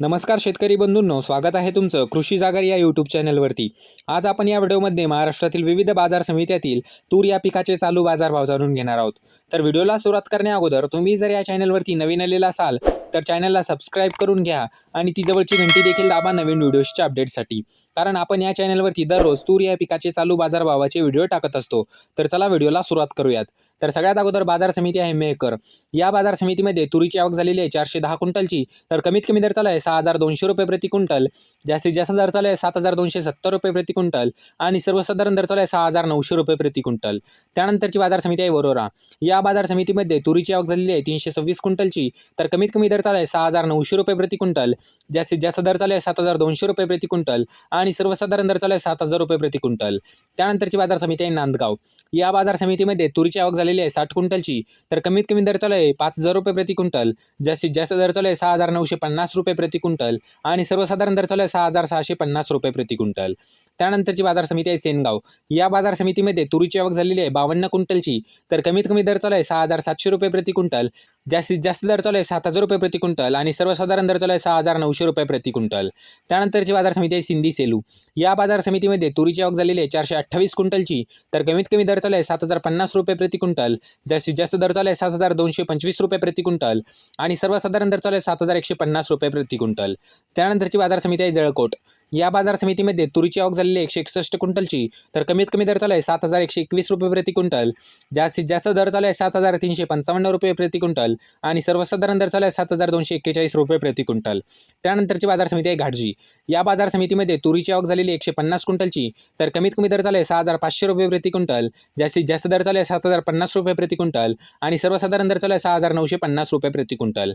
नमस्कार शेतकरी बंधूंनो स्वागत आहे तुमचं कृषी जागर या यूट्यूब चॅनलवरती. आज आपण या व्हिडिओमध्ये महाराष्ट्रातील विविध बाजार समित्यातील तूर या पिकाचे चालू बाजारभाव जाणून घेणार आहोत. तर व्हिडिओला सुरुवात करण्या अगोदर तुम्ही जर या चॅनलवरती नवीन आलेला असाल तर चॅनलला सबस्क्राईब करून घ्या आणि ती जवळची घंटी देखील दाबा नवीन व्हिडिओजच्या अपडेटसाठी कारण आपण या चॅनलवरती दररोज तूर या पिकाचे चालू बाजारभावाचे व्हिडिओ टाकत असतो. तर चला व्हिडिओला सुरुवात करूयात. तर सगळ्यात अगोदर बाजार समिती आहे मेकर या बाजार समितीमध्ये तुरीची आवक झालेली आहे चारशे दहा क्विंटलची. तर कमीत कमी दर चालू आहे सहा हजार दोनशे रुपये प्रति क्विंटल. जास्तीत जास्त दर चालू आहे सात हजार दोनशे सत्तर रुपये प्रति क्विंटल. आणि सर्वसाधारण दर चालू आहे सहा हजार नऊशे रुपये प्रति क्विंटल. त्यानंतरची बाजार समिती आहे वरोरा. या बाजार समितीमध्ये तुरीची आवक झालेली आहे तीनशे सव्वीस क्विंटलची. तर कमीत कमी दर चालू आहे सहा हजार नऊशे रुपये प्रति क्विंटल. जास्तीत जास्त दर चालू आहे सात हजार दोनशे रुपये प्रति क्विंटल आणि सर्वसाधारण दर चालू आहे सात हजार रुपये प्रति क्विंटल. त्यानंतरची बाजार समिती आहे नांदगाव. या बाजार समितीमध्ये तुरीची आवक झालेली आहे साठ क्विंटलची. तर कमीत कमी दर चालू आहे पाच हजार रुपये प्रति क्विंटल. जास्तीत जास्त दर चालू आहे सहा हजार नऊशे पन्नास रुपये प्रति क्विंटल आणि सर्वसाधारण दर चालू आहे सहा हजार सहाशे पन्नास रुपये प्रति क्विंटल. त्यानंतरची बाजार समिती आहे सेनगाव. या बाजार समितीमध्ये तुरीची आवक झालेली आहे बावन्न क्विंटलची. तर कमीत कमी दर चालू आहे सहा हजार सातशे रुपये प्रति क्विंटल. जास्तीत जास्त दर चालू आहे सात हजार रुपये प्रति क्विंटल आणि सर्वसाधारण दर चालू आहे सहा हजार नऊशे रुपये प्रति क्विंटल. त्यानंतरची बाजार समिती आहे सिंधी सेलू. या बाजार समितीमध्ये तुरीची आवक झालेली आहे चारशे अठ्ठावीस क्विंटलची. तर कमीत कमी दर चालू आहे सात हजार पन्नास रुपये प्रति क्विंटल. जास्तीत जास्त दर चालू आहे सात हजार दोनशे पंचवीस रुपये प्रति क्विंटल. आणि सर्वसाधारण दर चालू आहे सात हजार एकशे पन्नास रुपये प्रति क्विंटल. त्यानंतरची बाजार समिती आहे जळकोट. या बाजार समितीमध्ये तुरीची आवक झालेली एकशे एकसष्ट क्विंटलची. तर कमीत कमी दर चालू आहे सात हजार एकशे एकवीस रुपये प्रति क्विंटल. जास्तीत जास्त दर चालू आहे सात हजार तीनशे पंचावन्न रुपये प्रति क्विंटल. आणि सर्वसाधारण दर चालू आहे सात हजार दोनशे एक्केचाळीस रुपये प्रति क्विंटल. त्यानंतरची बाजार समिती आहे घाटजी. या बाजार समितीमध्ये तुरीची आवक झालेली एकशे पन्नास क्विंटलची. तर कमीत कमी दर चालू आहे सहा हजार पाचशे रुपये प्रति क्विंटल. जास्तीत जास्त दर चालू आहे सात हजार पन्नास रुपये प्रति क्विंटल. आणि सर्वसाधारण दर चालू आहे सहा हजार नऊशे पन्नास रुपये प्रति क्विंटल.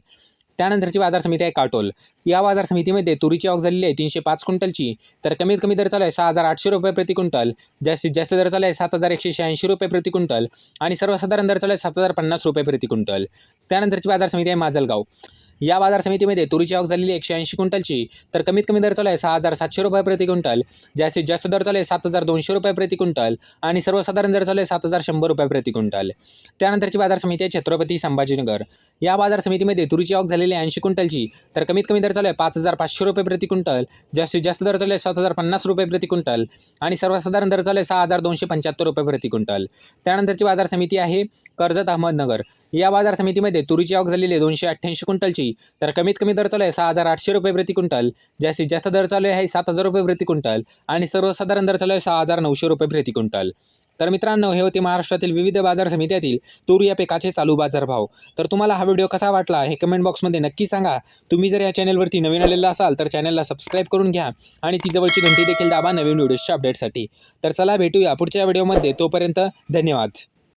त्यानंतरची बाजार समिती आहे काटोल. या बाजार समितीमध्ये तुरीची आवक झालेली आहे तीनशे पाच क्विंटलची. तर कमीत कमी दर चालू आहे सहा हजार आठशे रुपये प्रति क्विंटल. जास्तीत जास्त दर चालू आहे सात हजार एकशे शहाऐंशी रुपये प्रति क्विंटल. आणि सर्वसाधारण दर चालू आहे सात हजार पन्नास रुपये प्रति क्विंटल. त्यानंतरची बाजार समिती आहे माजलगाव. या बाजार समितीमध्ये तुरीची आवक झालेली एकशे ऐंशी क्विंटलची तर कमीत कमी दर चालू आहे सहा हजार सातशे रुपये प्रति क्विंटल. जास्तीत जास्त दर चालू आहे सात हजार दोनशे रुपये प्रति क्विंटल आणि सर्वसाधारण दर चालू आहे सात हजार शंभर रुपये प्रति क्विंटल. त्यानंतरची बाजार समिती आहे छत्रपती संभाजीनगर. या बाजार समितीमध्ये तुरीची आवक झालेली आहे ऐंशी क्विंटलची तर कमीत कमी दर चालू आहे पाच हजार पाचशे रुपये प्रति क्विंटल. जास्तीत जास्त दर चालू आहे सात हजार पन्नास रुपये प्रति क्विंटल आणि सर्वसाधारण दर चालू आहे सहा हजार दोनशे पंच्याहत्तर रुपये प्रति क्विंटल. त्यानंतरची बाजार समिती आहे कर्जत अहमदनगर. या बाजार समितीमध्ये तुरीची आवक झालेली आहे दोनशे अठ्ठ्याऐंशी क्विंटलची तर कमीत कमी दर चालू आहे सहा हजार आठशे रुपये प्रति क्विंटल. जास्तीत जास्त दर चालू आहे सात हजार रुपये प्रति क्विंटल आणि सर्वसाधारण दर चालू आहे सहा हजार नऊशे रुपये प्रति क्विंटल. तर मित्रांनो हे होते महाराष्ट्रातील विविध बाजार समित्यातील तूर या पिकाचे चालू बाजारभाव तर तुम्हाला हा व्हिडिओ कसा वाटला हे कमेंट बॉक्समध्ये नक्की सांगा. तुम्ही जर या चॅनलवरती नवीन आलेला असाल तर चॅनलला सबस्क्राईब करून घ्या आणि ती जवळची घंटी देखील दाबा नवीन व्हिडिओच्या अपडेटसाठी तर चला भेटूया पुढच्या व्हिडिओमध्ये. तोपर्यंत धन्यवाद.